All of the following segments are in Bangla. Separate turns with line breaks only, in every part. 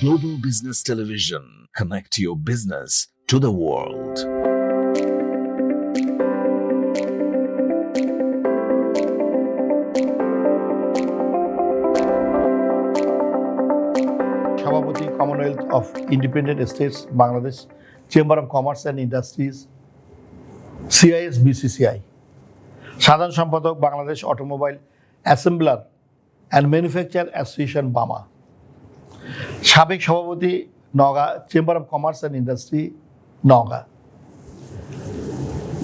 Global Business Television. Connect your business to the world.
সভাপতি commonwealth of independent states Bangladesh chamber of commerce and industries CIS BCCI সাধারণ সম্পাদক Bangladesh automobile assembler and manufacture association BAMA সাবেক সভাপতি Naga chamber of commerce and industry Naga.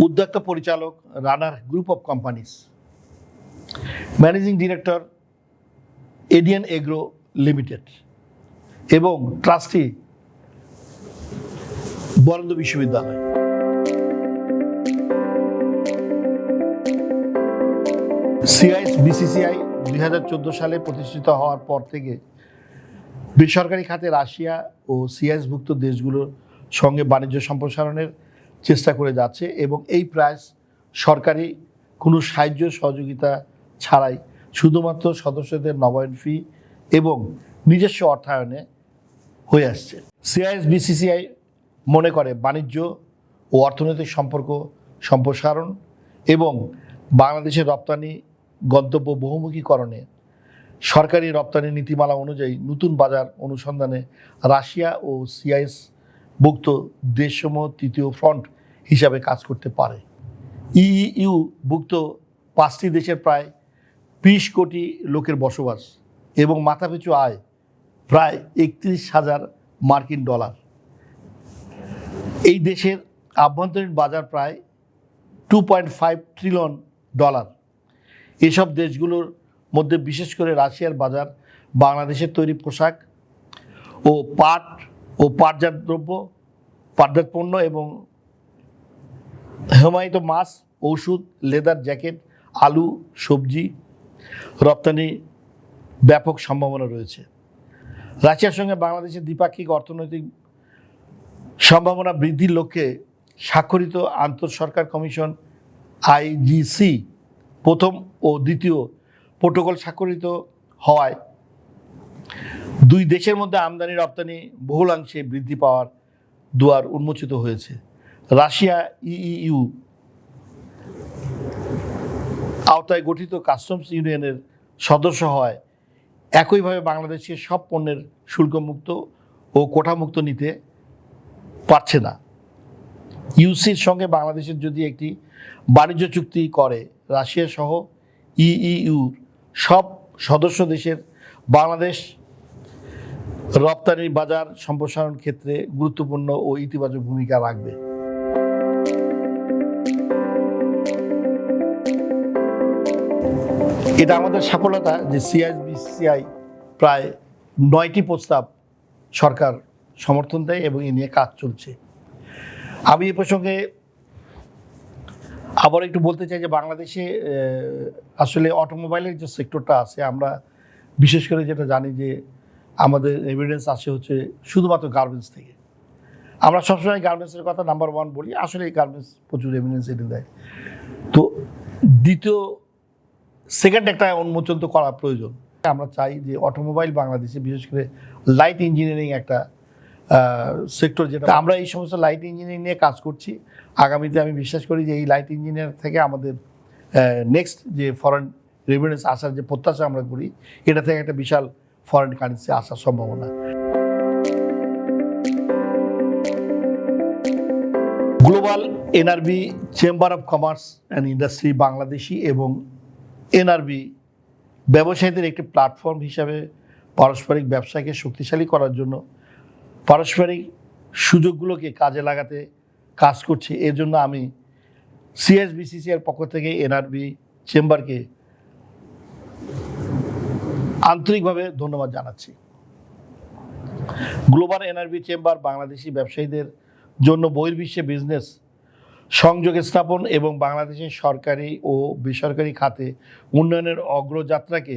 উদ্যোক্তা পরিচালক Runner group of companies managing director এডিয়ান agro limited এবং ট্রাস্টি বরেন্দ্র বিশ্ববিদ্যালয়। সিআইএস বিসিসিআই দুই হাজার চোদ্দ সালে প্রতিষ্ঠিত হওয়ার পর থেকে বেসরকারি খাতে রাশিয়া ও সিআইএসভুক্ত দেশগুলোর সঙ্গে বাণিজ্য সম্প্রসারণের চেষ্টা করে যাচ্ছে এবং এই প্রায় সরকারি কোনো সাহায্য সহযোগিতা ছাড়াই শুধুমাত্র সদস্যদের নবায়ন ফি এবং নিজস্ব অর্থায়নে হয়ে আসছে। সিআইএস বিসিসিআই মনে করে বাণিজ্য ও অর্থনৈতিক সম্পর্ক সম্প্রসারণ এবং বাংলাদেশের রপ্তানি গন্তব্য বহুমুখীকরণে সরকারি রপ্তানি নীতিমালা অনুযায়ী নতুন বাজার অনুসন্ধানে রাশিয়া ও সিআইএস ভুক্ত দেশসমূহ তৃতীয় ফ্রন্ট হিসাবে কাজ করতে পারে। ইইউ ভুক্ত পাঁচটি দেশের প্রায় বিশ কোটি লোকের বসবাস এবং মাথাপিছু আয় প্রায় একত্রিশ হাজার মার্কিন ডলার। এই দেশের আভ্যন্তরীণ বাজার প্রায় two point five trillion dollar. এসব দেশগুলোর মধ্যে বিশেষ করে রাশিয়ার বাজার, বাংলাদেশের তৈরি পোশাক ও পাট ও পাটজাত দ্রব্য, পাটজাত পণ্য এবং হেমায়িত মাছ, ওষুধ, লেদার জ্যাকেট, আলু, সবজি, রপ্তানি ব্যাপক সম্ভাবনা রয়েছে। রাশিয়ার সঙ্গে বাংলাদেশের দ্বিপাক্ষিক অর্থনৈতিক সম্ভাবনা বৃদ্ধির লক্ষ্যে স্বাক্ষরিত আন্তঃ সরকার কমিশন আইজিসি প্রথম ও দ্বিতীয় প্রোটোকল স্বাক্ষরিত হওয়ায় দুই দেশের মধ্যে আমদানি, রপ্তানি বহুলাংশে বৃদ্ধি পাওয়ার দুয়ার উন্মোচিত হয়েছে। রাশিয়া ইইউ আওতায় গঠিত কাস্টমস ইউনিয়নের সদস্য হয় একইভাবে বাংলাদেশকে সব পণ্যের শুল্কমুক্ত ও কোঠামুক্ত নিতে পারছে না। ইউসির সঙ্গে বাংলাদেশের যদি একটি বাণিজ্য চুক্তি করে, রাশিয়া সহ ইইউ সব সদস্য দেশের বাংলাদেশ রপ্তানির বাজার সম্প্রসারণ ক্ষেত্রে গুরুত্বপূর্ণ ও ইতিবাচক ভূমিকা রাখবে। এটা আমাদের সফলতা যে সিআইবিসিআই প্রায় নয়টি প্রস্তাব সরকার সমর্থন দেয় এবং এ নিয়ে কাজ চলছে। আমি এ প্রসঙ্গে আবার একটু বলতে চাই যে বাংলাদেশে আসলে অটোমোবাইলের যে সেক্টরটা আছে, আমরা বিশেষ করে যেটা জানি যে আমাদের এভিডেন্স আসে হচ্ছে শুধুমাত্র গার্মেন্টস থেকে। আমরা সবসময় গার্মেন্টসের কথা নাম্বার ওয়ান বলি, আসলে এই গার্মেন্টস প্রচুর এভিডেন্স এনে দেয়। তো দ্বিতীয় সেকেন্ড একটা উন্মোচন তো করা প্রয়োজন। আমরা চাই যে অটোমোবাইল বাংলাদেশে বিশেষ করে লাইট ইঞ্জিনিয়ারিং একটা সেক্টর যেটা আমরা এই সমস্ত লাইট ইঞ্জিনিয়ারিং নিয়ে কাজ করছি। আগামীতে আমি বিশ্বাস করি যে এই লাইট ইঞ্জিনিয়ার থেকে আমাদের নেক্সট যে ফরেন রেভিনিউস আসার যে প্রত্যাশা আমরা করি, এটা থেকে একটা বিশাল ফরেন কারেন্সি আসার সম্ভাবনা। Global NRB chamber of commerce and industry Bangladeshi এবং এনআরবি ব্যবসায়ীদের একটি প্ল্যাটফর্ম হিসাবে পারস্পরিক ব্যবসাকে শক্তিশালী করার জন্য পারস্পরিক সুযোগগুলোকে কাজে লাগাতে কাজ করছে। এর জন্য আমি সিএসবিসিসি এর পক্ষ থেকে এনআরবি চেম্বারকে আন্তরিকভাবে ধন্যবাদ জানাচ্ছি। গ্লোবাল এনআরবি চেম্বার বাংলাদেশি ব্যবসায়ীদের জন্য বহির্বিশ্বে বিজনেস সংযোগ স্থাপন এবং বাংলাদেশের সরকারি ও বেসরকারি খাতে উন্নয়নের অগ্রযাত্রাকে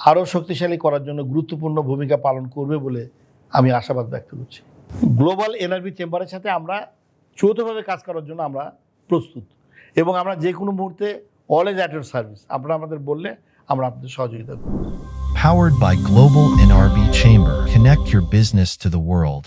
আরও শক্তিশালী করার জন্য গুরুত্বপূর্ণ ভূমিকা পালন করবে বলে আমি আশাবাদ ব্যক্ত করছি গ্লোবাল এনআরবি চেম্বারের সাথে আমরা চৌথভাবে কাজ করার জন্য আমরা প্রস্তুত এবং আমরা যে কোনো মুহূর্তে এজ অ্যাট সার্ভিস আপনারা আমাদের বললে আমরা আপনাদের সহযোগিতা করব
Powered by Global NRB Chamber. Connect your business to the world.